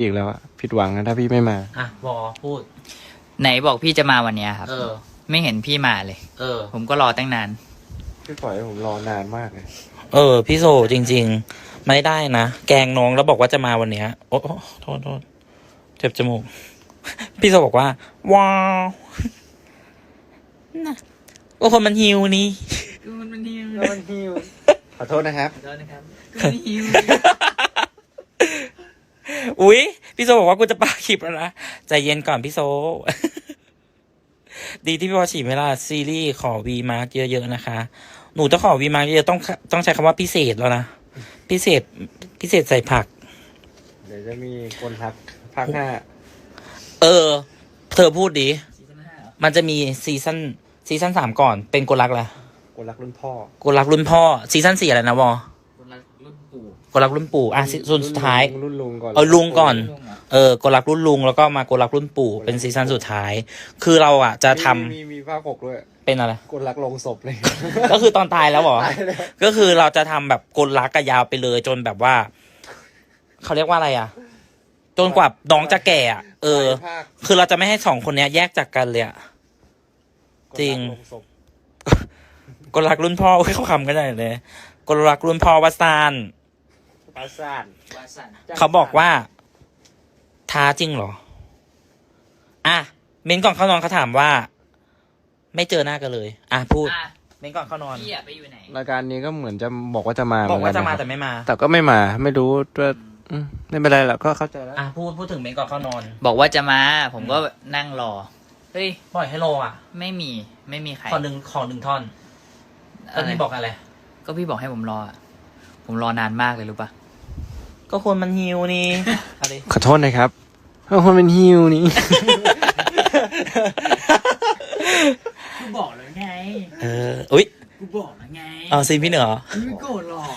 อีกแล้วอะผิดหวังนะถ้าพี่ไม่มา อะบอพูด ไหนบอกพี่จะมาวันเนี้ยครับ เออ ไม่เห็นพี่มาเลย เออ ผมก็รอตั้งนาน พี่ปล่อยให้ผมรอนานมากเลยเออ พี่โซจริง ๆ ไม่ได้นะ แกล้งน้องแล้วบอกว่าจะมาวันเนี้ยโอ้โอ้โทษโทษเจ็บจมูก พี่โซบอกว่า ว้าวน่ะก็คนมันหิวนี่ มันมันหิวแล้วมันหิวขอโทษนะครับนะครับมันหิว อุ๊ย พี่โซบอกว่ากูจะปาคลิปแล้วนะ ใจเย็นก่อนพี่โซ ดีที่พี่วอฉีดเวลาซีรีส์ขอวีมาร์กเยอะๆนะคะ หนูจะขอวีมาร์กเยอะๆต้องต้องใช้คำว่าพิเศษแล้วนะ พิเศษ พิเศษใส่ผัก เดี๋ยวจะมีคนทักภาคหน้า เออ เธอพูดดิมันจะมีซีซั่นซีซั่นสามก่อน เป็นกลรักแหละคนรักรุ่นพ่อกลรักรุ่นพ่อซีซั่นสี่อะไรนะวอคนละรุ่นปู่ กลรักรุ่นปู่อะซีซั่นสุดท้ายรุ่นลุงก่อนเออลุงก่อนลุงเหรอเออกลรักรุ่นลุงแล้วก็มากลรักรุ่นปู่เป็นซีซั่นสุดท้าย คือเราอะจะทำมีมีมีภาคหกด้วยเป็นอะไรคนรักลงศพเลย ก็คือตอนตายแล้วเหรอตายเลยก็คือเราจะทำแบบกลรักกะยาวไปเลยจนแบบว่าเขาเรียกว่าอะไรอะจนกว่าน้องจะแก่อะเออภาคคือเราจะไม่ให้สองคนเนี้ย แยกจากกันเลยอะจริงคนกลศพกลรักรุ่นพ่ออุ๊ยเขาคำกันได้เลยกลรักรุ่นพ่อวัดซาน ปราสาทวาสันเขาบอกว่า ท้าจริงเหรอ อะ เม้นก่อนเข้านอนเขาถามว่า ไม่เจอหน้ากันเลย อะพูด อะเม้นก่อนเข้านอน พี่อะไปอยู่ไหนรายการนี้ก็เหมือนจะบอกว่าจะมาบอกว่าจะมาเหแต่นกันนไม่มาครับแต่ก็ไม่มาไม่รู้ว่าอืมไม่เป็นไรหรอกก็เข้าใจแล้ว อะพูดพูดถึงเม้นก่อนเข้านอน บอกว่าจะมา ผมก็นั่งรอ เฮ้ย ปล่อยให้โลอะ ไม่มี ไม่มีใครขอหนึ่งขอหนึ่งท่อนแล้วอะไรพี่บอกอะไร ก็พี่บอกให้ผมรออะผมรอนานมากเลยรู้ปะ ก็คนมันหิวนี่อะไรขอโทษนะครับเพราะคนเป็นฮิวนี่กูบอกแล้วไง เออ อุ๊ยกูบอกแล้วไงเอาซีนพี่เหนือไม่โกรธหรอก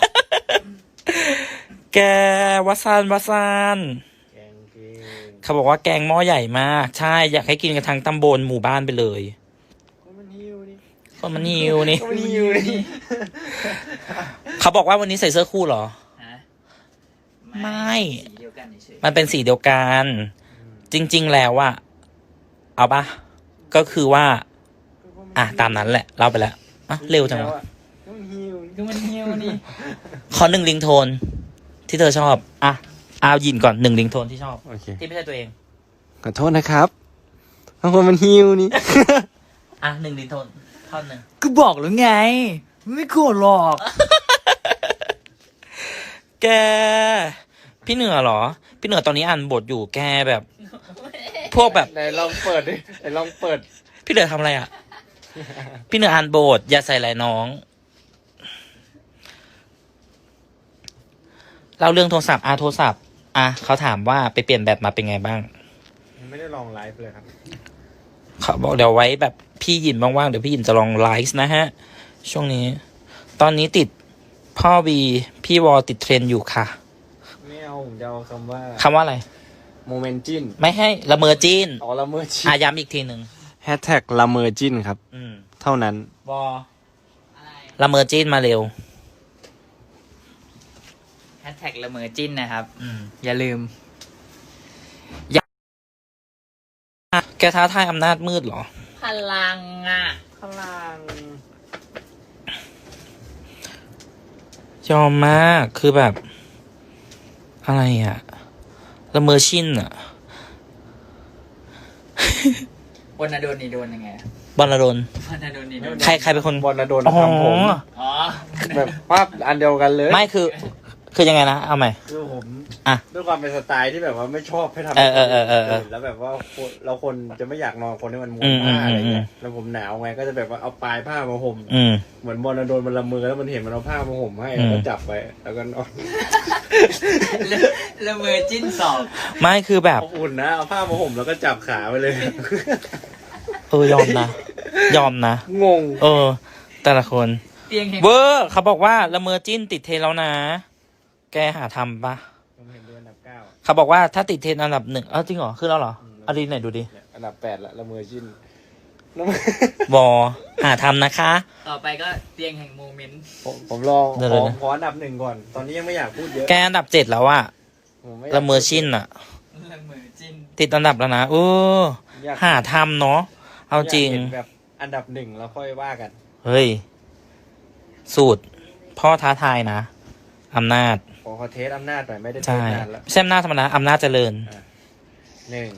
แกวัดซานวัดซานแกงเก่งเขาบอกว่าแกงหม้อใหญ่มาก ใช่ อยากให้กินกันทั้งตำบลหมู่บ้านไปเลยคนมันฮิวนี่ก็มันหิวนี่คนมันฮิวนี่ เขาบอกว่าวันนี้ใส่เสื้อคู่เหรอฮะ ไม่ สีเดียวกันเฉยมันเป็นสีเดียวกัน จริง ๆ แล้วอะเอาปะก็คือว่า อะตามนั้นแหละเล่าไปแล้วอะเร็วจังวะคนมันฮิวนี่ก็มันเหี่ยวนี่ขอหนึ่งลิงโทน ที่เธอชอบ อะเอายินก่อนหนึ่งลิงโทนที่ชอบ โอเค ที่ไม่ใช่ตัวเอง ขอโทษนะครับเพราะคนมันฮิวนี่ อะหนึ่งลิงโทนท่อนหนึ่งกูบอกแล้วไง ไม่โกรธหรอก แก พี่เหนือเหรอ พี่เหนือตอนนี้อ่านบทอยู่แกแบบ พวกแบบ ไหนลองเปิดดิไหนลองเปิด พี่เหนือทำอะไรอะ พี่เหนืออ่านบทอย่าใส่หลายน้องเล่าเรื่องโทรศัพท์อาโทรศัพท์อะเขาถามว่าไปเปลี่ยนแบบมาเป็นไงบ้าง ไม่ได้ลองไลฟ์เลยครับ เขาบอกเดี๋ยวไว้แบบพี่หยินว่างๆ เดี๋ยวพี่หยินจะลองไลฟ์นะฮะ ช่วงนี้ ตอนนี้ติด พ่อวีพี่วอติดเทรนด์อยู่ค่ะ ไม่เอาผมจะเอาคำว่าคำว่าอะไร โมเมนจินไม่ให้ละเมอจีนอ๋อละเมอจิอานย้ำอีกทีหนึ่งแฮชแท็กละเมอจินครับ อืมเท่านั้น วอละเมอจีนมาเร็ว แฮชแท็กละเมอจิ้นนะครับ อืม อย่าลืม แกท้าทายอำนาจมืดเหรอ พลังอะ พลัง ยอมมากคือแบบ อะไรอะละเมอชินอะวันนาโดนนี่โดนยังไงอะบอลลนวันนาโดนนี่โดนใครใครเป็นคน บอลนะโดนอ๋อ ทำผม อ๋อ แบบปั๊บอันเดียวกันเลย ไม่คือ คือยังไงนะ เอาใหม่ คือผมอะด้วยความเป็นสไตล์ที่แบบว่าไม่ชอบให้ทำเออเออเออเออเออแล้วแบบว่าคนเราคนจะไม่อยากนอนคนที่มันม้วอืนมผ้าอะไรเงี้อืยมแล้วผมหนาวไงก็จะแบบว่าเอาปลายผ้ามาห่มอืมเหมือนบอลนะโดนมันละมือแล้วมันเห็นมันเอาผ้ามาห่มให้อืมแล้วก็จับไว้แล้วก็นอนละละเมอจิ้นสองไม่คือแบบเอาอุ่นนะเอาผ้ามาห่มแล้วก็จับขาไปเลยเออยอมนะยอมนะงง เออ แต่ละคนเตียงแห่งเวอร์เขาบอกว่าละเมอจิ้นติดเทรนด์แล้วนะ แกหาทำปะผมเห็นด้วยอันดับเก้าเขาบอกว่าถ้าติดเทรนด์อันดับหนึ่งเออจริงเหรอขึ้นแล้วเหรอเอาดีไหนดูดิเนี่ยอันดับแปดละละเมอจินละเมอวอหาทำนะคะ ต่อไปก็เตียงแห่งโมเมนต์ ผมผมลองเดี๋ยวขอเดี๋ยวขออันดับหนึ่งก่อน ตอนนี้ยังไม่อยากพูดเยอะแกอันดับเจ็ดแล้วอะผมไม่ยากละเมอชินอะงติดอันดับแล้วนะเอออยากหาทำเนาะเอาจริง ยกห็นแบบอันดับหนึ่งแล้วค่อยว่ากัน เฮ้ย สูตร พ่อท้าทายนะ อำนาจขอขอเทสอำนาจหน่อยไม่ได้เทใช่สนานแล้วไม่ใช่อำนาจธรรมดาอำนาจเจริญ หนึ่ง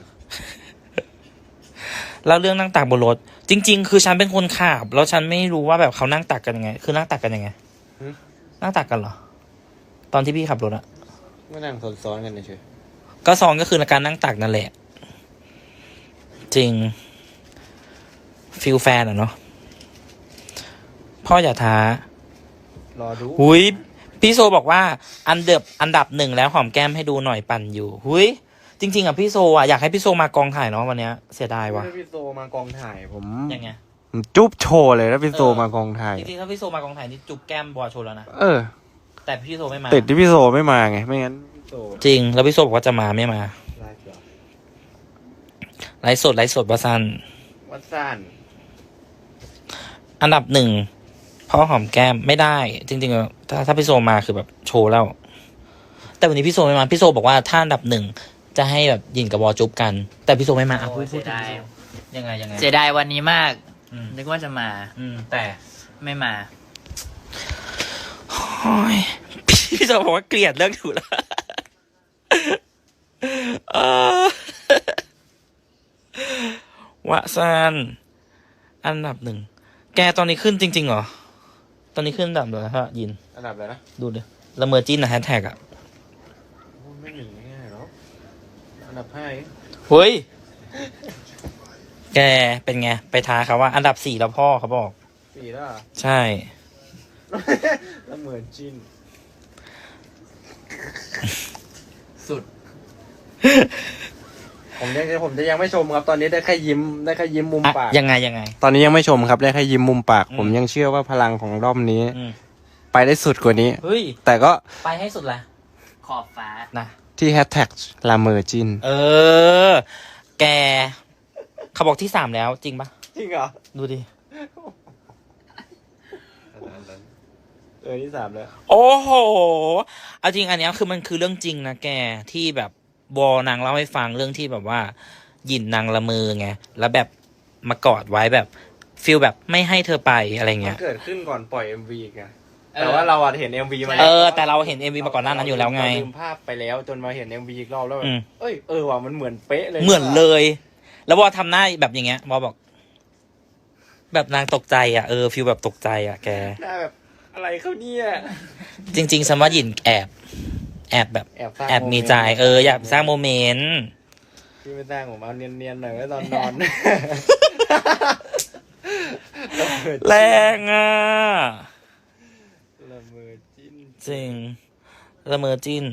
แล้วเรื่องนั่งตักบนรถ จริง ๆ คือฉันเป็นคนขับแล้วฉันไม่รู้ว่าแบบเขานั่งตักกันยังไง คือนั่งตักกันยังไงนั่งตักกันเหรอ ตอนที่พี่ขับรถอะไม่นั่งซ้อนๆกันเฉยก็ซองก็คือการนั่งตักนั่นแหละ จริงฟิลแฟนอะเนาะพ่ออย่าท้ารอดู หุย พี่โซบอกว่าอันเดบอันดับหนึ่งแล้วหอมแก้มให้ดูหน่อยปั่นอยู่หุยจริง ๆอะพี่โซอะอยากให้พี่โซมากองถ่ายเนาะวันเนี้ยเสียดายว่ะถ้าพี่โซมากองถ่ายผมยังไงผมจุ๊บโชว์เลยถ้าพี่โซเออมากองถ่ายจริงๆถ้าพี่โซมากองถ่ายนี่จุ๊บแก้มบอโชว์แล้วนะเออ แต่พี่โซไม่มาติดที่พี่โซไม่มาไงไม่งั้นพี่โซจริง แล้วพี่โซบอกว่าจะมาไม่มาไลฟ์เหรอไลฟ์สดไลฟ์สดวาซันวัดซ่านอันดับหนึ่งพ่อหอมแก้มไม่ได้ จริงๆอะ ถ้าถ้าพี่โซมาคือแบบโชว์แล้ว แต่วันนี้พี่โซไม่มาพี่โซบอกว่าถ้าอันดับหนึ่งจะให้แบบยินกับวอจุบกัน แต่พี่โซไม่มาอะโอ้พูดยพูเสีดยถึงดายพี่โซยังไงยังไง เสียดายวันนี้มาก อืม นึกว่าจะมา อืมแต่ ไม่มา โอ้ยพี่โซบอกว่าเกลียดเรื่องถูกแล้วเออวะซันอันดับหนึ่ง แกตอนนี้ขึ้นจริง ๆ เหรอ ตอนนี้ขึ้นอันดับเลยฮะยิน อันดับอะไรนะดูดิละเมอจิ้นนะแฮชแท็กอะโอ้ยไม่หนีง่ายหรอกอันดับห้าเองเฮ้ย แกเป็นไง ไปท้าเขาว่า อันดับสี่แล้วพ่อเขาบอก สี่แล้วเหรอ ใช่แล้วเหมือนจินสุด ผมยังผมจะยังไม่ชมครับ ตอนนี้ได้แค่ยิ้มได้แค่ยิ้มมุมอะปาก ยังไงยังไง ตอนนี้ยังไม่ชมครับได้แค่ยิ้มมุมปากอืมผมยังเชื่อว่าพลังของรอบนี้ อืมไปได้สุดกว่านี้ เฮ้ย แต่ก็ไปให้สุดละขอบฟ้า นะ ที่แฮชแท็กลาเมอร์จินเออ แก เขาบอกที่สามแล้วจริงปะจริงเหรอดูดิ เออที่สามแล้ว โอ้โห เอาจริงอันเนี้ยคือมันคือเรื่องจริงนะแกที่แบบ วอนางเล่าให้ฟังเรื่องที่แบบว่าหยินนางละเมอไงแล้วแบบมากอดไว้แบบฟิลแบบไม่ให้เธอไปอะไรมันเงี้ยเกิดขึ้นก่อนปล่อย MV ไงเออแต่ว่าเราอะเห็น MV มาเอแล้วอแต่เราเห็นเอ็มวีมาก่อนหน้านั้นอยู่แล้วไงเราลืมภาพไปแล้วจนมาเห็น MV อีกรอบแล้วแบบอืมเอ้ยเออว่ะมันเหมือนเป๊ะเลยเหมือนเลย แล้ววอทำหน้าแบบอย่างเงี้ยวอบอก แบบนางตกใจอะเออฟิลแบบตกใจอะแกหน้าแบบอะไรเขาเนี่ยจริงๆฉันว่าหยินแอบ แอบแบบแอบสร้างแอบมีใจเอออยากสร้างโมเมนต์ที่ไม่สร้างผมเอาเนียนๆหน่อยไว้ตอนนอน แรงอะ ละเมอจิ้นจริงละเมอจิน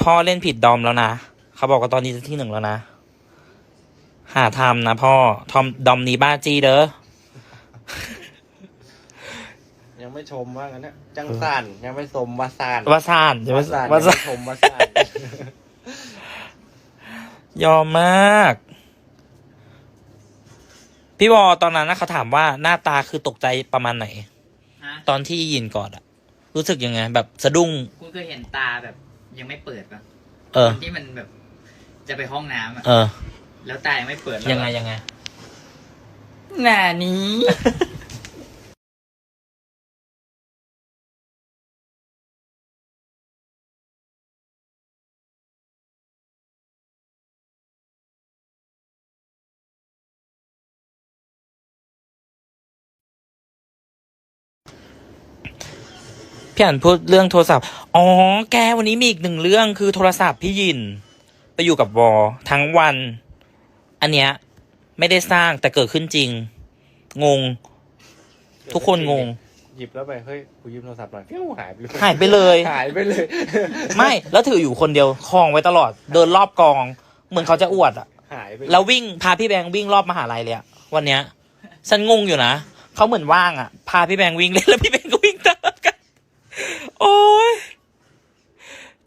พ่อเล่นผิดดอมแล้วนะ เขาบอกว่าตอนนี้จะที่หนึ่งแล้วนะ หาทำนะพ่อทอมดอมนี้บ้าจีเด้อ ยังไม่ชมว่างั้นนะจังสันยังไม่ชมว่าซานว่าซ่านใช่ไหมว่าซานว่ายังซ่าไม่นชมว่าซานยอมมาก พี่วอตอนนั้นนะเขาถามว่าหน้าตาคือตกใจประมาณไหน ฮะตอนที่ยินกอดอะรู้สึกยังไง แบบสะดุ้งคุณเคยเห็นตาแบบยังไม่เปิดปะเออ ที่มันแบบ จะไปห้องน้ำอะเออ แล้วตายังไม่เปิดแล้วยังไงยังไง หน้านี้ พี่อ่านพูดเรื่องโทรศัพท์ อ๋อ แกวันนี้มีอีกหนึ่งเรื่องคือโทรศัพท์พี่ยิน ไปอยู่กับวอทั้งวัน อันเนี้ยไม่ได้สร้างแต่เกิดขึ้นจริง งง ทุกคนงง หยิบแล้วไป เฮ้ยกูยืมโทรศัพท์หน่อยฟิวหายไปเลยหายไปเลย หายไปเลย ไม่แล้วถืออยู่คนเดียวคลองไว้ตลอด เดินรอบกอง เหมือนเขาจะอวดอะหายไปแล้ววิ่งพาพี่แบงค์วิ่งรอบมหาลัยเลยอะวันเนี้ยฉันงงอยู่นะเขาเหมือนว่างอะพาพี่แบงค์วิ่งเล่นแล้วพี่แบงค์ก็วิ่งตามกัน โอ้ย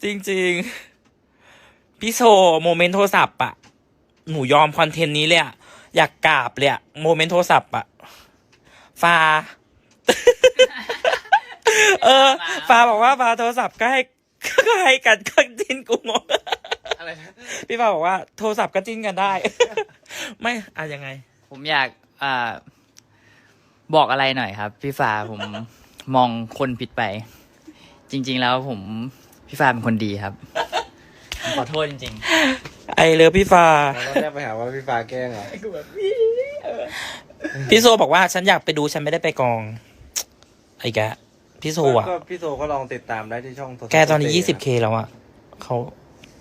จริงๆ พี่โซโมเมนต์โทรศัพท์อะหนูยอมคอนเทนต์นี้เลยอะอยากกราบเลยอะโมเมนต์โทรศัพท์อะฟ้าเออฟ้าบอกว่าฟ้าโทรศัพท์ก็ให้ใครกันก็จิ้นกูงงอะไรนะพี่ฟ้าบอกว่าโทรศัพท์ก็จิ้นกันได้ ไม่อะยังไง ผมอยากอ่าบอกอะไรหน่อยครับ พี่ฟ้าผมมองคนผิดไป จริง ๆ แล้วผมพี่ฟ้าเป็นคนดีครับผมขอโทษจริงไอเลือพี่ฟ้าเราก็ได้ไปหาว่าพี่ฟ้าแกล้งเหรอพี่โซบอกว่าฉันอยากไปดูฉันไม่ได้ไปกอง ไอ้แกะพี่โซอะ ก็พี่โซก็ลองติดตามได้ที่ช่องแกตอนนี้ยี่สิบเคแล้วอะเขา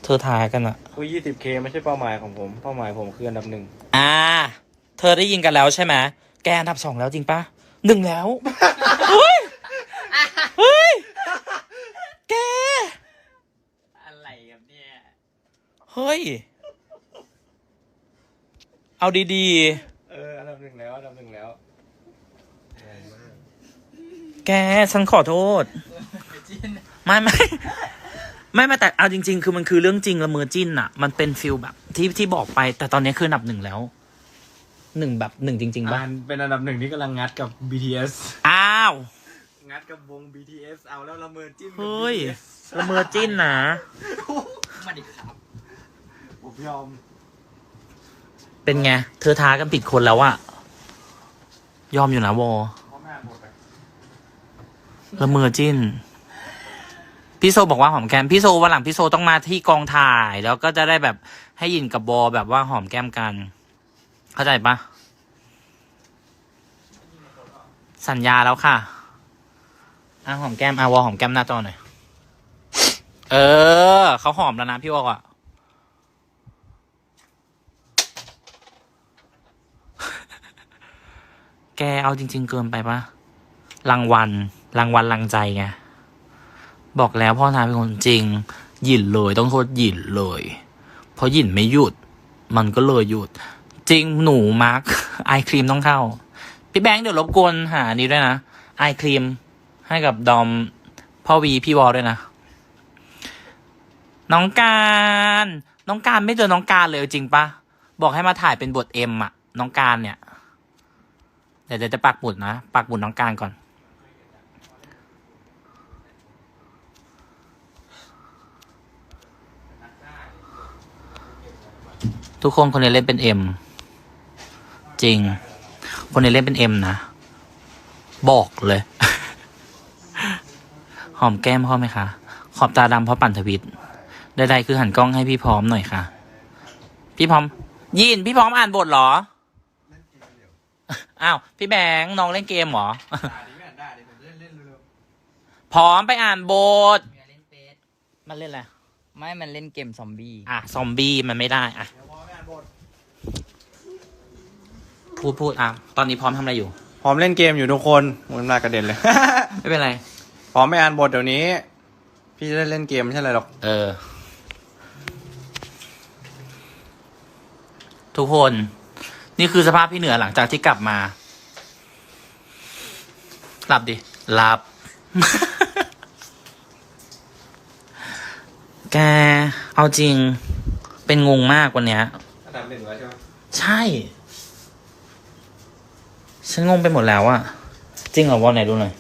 เธอทายกันอะคุยยี่สิบเคไม่ใช่เป้าหมายของผม เป้าหมายผมคืออันดับหนึ่งอ่า เธอได้ยินกันแล้วใช่ไหมแกอันดับสองแล้วจริงปะหนึ่งแล้ว เฮ้ย เฮ้ย แก ๆ อะไรครับเนี่ย เฮ้ย เอาดีเอออันดับหนึ่งแล้วอันดับหนึ่งแล้วๆ แก ฉันขอโทษ ไม่ไม่ ไม่ไม่แต่เอาจริง ๆ คือมันคือเรื่องจริงละเมอจิ้นอะมันเป็นฟิลแบบ ที่ที่บอกไป แต่ตอนนี้คืออันดับหนึ่งแล้ว หนึ่งแบบหนึ่งจริงๆบ้ามันเป็นอันดับหนึ่งที่กำลังงัดกับ BTS อ้าว งัดกับวง BTS เอาแล้วละเมอจิ้นกับ เฮ้ย BTS ละเมอจิ้นนะ มาดิครับ ผมยอมเป็นไง เธอท้ากันผิดคนแล้วอะยอมอยู่นะวอพราะแม่หมดอะละเมอจิ้น พี่โซบอกว่าหอมแก้ม พี่โซวันหลังพี่โซต้องมาที่กองถ่าย แล้วก็จะได้แบบให้ยินกับบอแบบว่าหอมแก้มกัน เข้าใจปะสัญญาแล้วค่ะอะหอมแก้มอะวอหอมแก้มหน้าจอหน่อย เออ เขาหอมแล้วนะพี่วออะ แกเอาจริง ๆ เกินไปปะรางวัลรางวัลรางใจไงบอกแล้วพ่อนาเป็นคนจริง หยินเลยต้องโทษหยินเลย เพราะหยินไม่หยุด มันก็เลยหยุด จริงหนูมาร์คไอครีมต้องเข้า พี่แบงค์เดี๋ยวรบกวนหานี้ด้วยนะไอครีมให้กับดอมพ่อวีพี่วอลด้วยนะ น้องการ น้องการไม่เจอน้องการเลยจริงปะบอกให้มาถ่ายเป็นบทเอ็มอะน้องการเนี่ย เดี๋ยวจะปักหมุดนะ ปักหมุดน้องการก่อน ทุกคนคนนี้เล่นเป็นเอ็มจริง คนนี้เล่นเป็นเอ็มนะ บอกเลย หอมแก้มพ่อไหมคะ ขอบตาดำเพราะปั่นทวิตใดๆคือหันกล้องให้พี่พร้อมหน่อยค่ะ พี่พร้อม ยินพี่พร้อมอ่านบทหรอ อ้าวพี่แบงค์น้องเล่นเกมเหรอ ด่าดิไม่อ่านด่าดิผมเล่นเล่นเร็วพร้อมไปอ่านบทเล่นเฟสมันเล่นอะไร ไม่ มันเล่นเกมซอมบี้ อะ ซอมบี้มันไม่ได้ อะ ๆเดี๋ยวพอไม่อ่านบทพูดพูดอะ ตอนนี้พร้อมทำอะไรอยู่ พร้อมเล่นเกมอยู่ทุกคนมันมากระเด็นเลย ไม่เป็นไร พร้อมไม่อ่านบทเดี๋ยวนี้ พี่จะได้เล่นเกมไม่ใช่อะไรหรอก เออ ทุกคน นี่คือสภาพพี่เหนือหลังจากที่กลับมา หลับดิ หลับ แก เอาจริง เป็นงงมากวันเนี้ยอันดับหนึ่งแล้วใช่ไหมใช่ ฉันงงไปหมดแล้วอะจริงเหรอวอลไหนดูหน่อย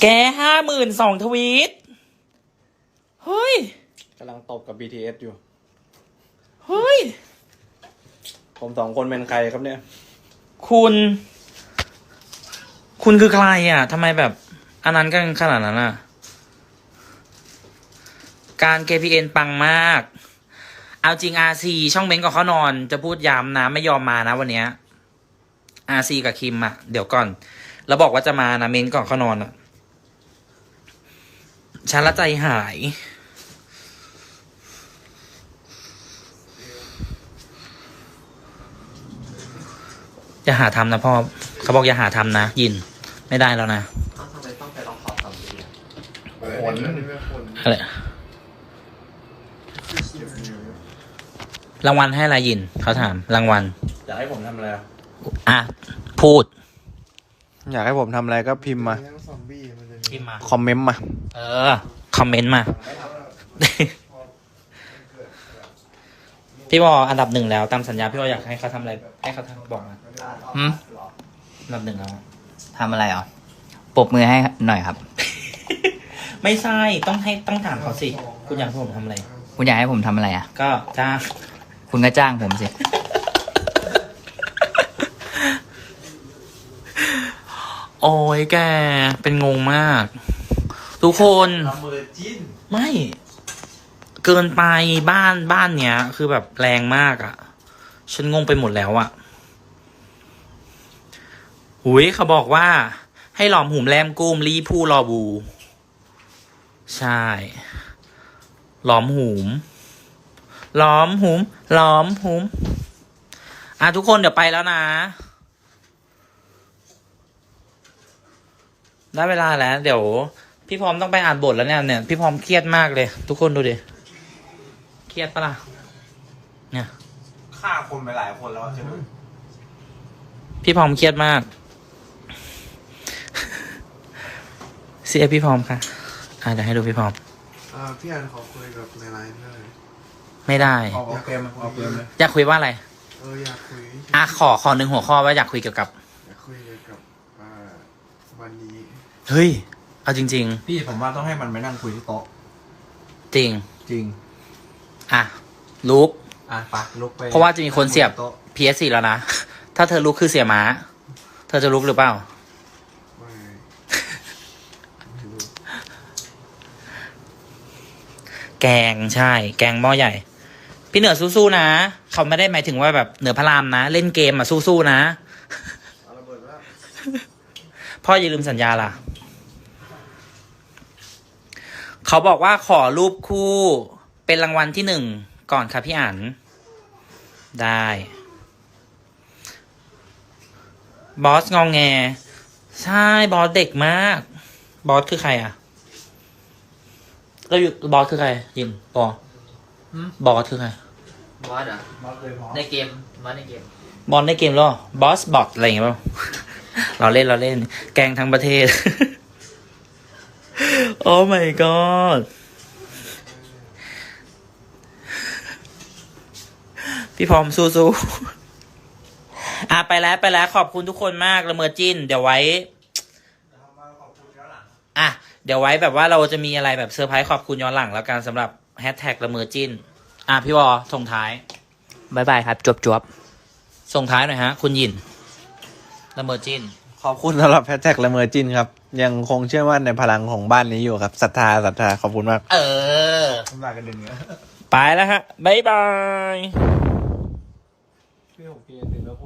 แกห้าหมื่นสองทวีต เฮ้ย กำลังตบกับ BTS อยู่ เฮ้ย ผมสองคนเป็นใครครับเนี่ย คุณ คุณคือใครอะทำไมแบบอันนั้นกันขนาดนั้นอะ การ KPN ปังมาก เอาจริง RC ช่องเม้นกับเขานอน จะพูดย้ำนะ ไม่ยอมมานะวันเนี้ย RC กับคิมอะ เดี๋ยวก่อน แล้วบอกว่าจะมานะเม้นก่อนเขานอนอะฉันละใจหาย อย่าหาทำนะพ่อเขาบอกอย่าหาทำนะ ยิน ไม่ได้แล้วนะทำไมต้องไปลองขอทำดีผลอะไรรางวัลให้อะไรยินเขาถามรางวัล อยากให้ผมทำอะไรอะอะ พูดอยากให้ผมทำอะไรก็พิมพ์มายังซอมบี้มันจะมีพิมมา คอมเมนต์มา เออ คอมเมนต์มา พี่บออันดับหนึ่งแล้วตามสัญญาพี่บออยากให้เขาทำอะไรให้เขาทำบอกมาหืมอันดับหนึ่งแล้วทำอะไรอะปรบมือให้หน่อยครับ ไม่ใช่ต้องให้ต้องถามเขาสิ คุณอยากให้ผมทำอะไร คุณอยากให้ผมทำอะไรอะ ก็จ้าง คุณก็จ้างผมสิ โอ้ยแก เป็นงงมาก ทุกคน ละเมอจิ้น ไม่ เกินไปบ้านบ้านเนี้ย คือแบบแรงมากอะ่ะ ฉันงงไปหมดแล้วอะ่ะหุยเขาบอกว่า ให้หลอมหุมแรมกุ้มรีผู้รอบู ใช่ หลอมหุมหลอมหุมหลอมหุมอะทุกคนเดี๋ยวไปแล้วนะ ได้เวลาแล้ว เดี๋ยว พี่พร้อมต้องไปอ่านบทแล้วเนี่ยเนี่ยพี่พร้อมเครียดมากเลย ทุกคนดูดิ รียดปะล่ะเนี่ยฆ่าคนไปหลายคนแล้วใช่ไหมพี่พร้อมเครียดมาก เสียพี่พร้อมค่ะอ่าเดี๋ยวให้ดูพี่พร้อมอ่าพี่อันขอคุยกับในไลน์ได้ไหมไม่ได้ออกเกมออกเกมเลยอยากคุยว่าอะไร เอออยากคุยอะขอขอหนึ่งหัวข้อว่าอยากคุยเกี่ยวกับ อยากคุยเกี่ยวกับอ่าวันนี้เฮ้ย เอาจริง พี่ผมว่าต้องให้มันไปนั่งคุยที่โต๊ะ ๆ จริง จริง อะลุก อะปะลุกไปเพราะว่าจะมีคนเสียบ โต๊ะ PS4 แล้วนะ ถ้าเธอลุกคือเสียม้า เธอจะลุกหรือเปล่าไม่ไม่รู้แกงใช่ แกงหม้อใหญ่ พี่เหนือสู้ๆนะ เขาไม่ได้หมายถึงว่าแบบเหนือพระรามนะ เล่นเกมอะสู้ๆนะ เอาระเบิดแล้วพ่ออย่าลืมสัญญาล่ะ เขาบอกว่าขอรูปคู่ เป็นรางวัลที่หนึ่งก่อนค่ะพี่อันได้ บอสงองแง ใช่ บอสเด็กมาก บอสคือใครอะเราอยู่บอสคือใครยินบอสหืมบอสคือใคร บอสเหรอมาเคยพร้อมในเกม บอสในเกม บอลในเกมเหรอ บอสบอทอะไรอย่างเงี้ยเปล่าเราเล่นเราเล่น แกงทั้งประเทศ โอ้ my god พี่พร้อมสู้ๆอะไปแล้วไปแล้วขอบคุณทุกคนมากละเมอจิ้นเดี๋ยวไว้อะเดี๋ยวไว้แบบว่าเราจะมีอะไรแบบเซอร์ไพรส์ขอบคุณย้อนหลังแล้วกันสำหรับแฮชแท็กละเมอจิ้นอะพี่วอส่งท้ายบายบายครับจบจบส่งท้ายหน่อยฮะ คุณหยินละเมอจิ้นขอบคุณสำหรับแฮชแท็กละเมอจิ้นครับ ยังคงเชื่อมั่นในพลังของบ้านนี้อยู่ครับศรัทธาศรัทธาขอบคุณมาก เออทำลายกันเดือนเนี้ยไปแล้วฮะบ๊ายบาย พี่ผมกินไอติมแล้วพูด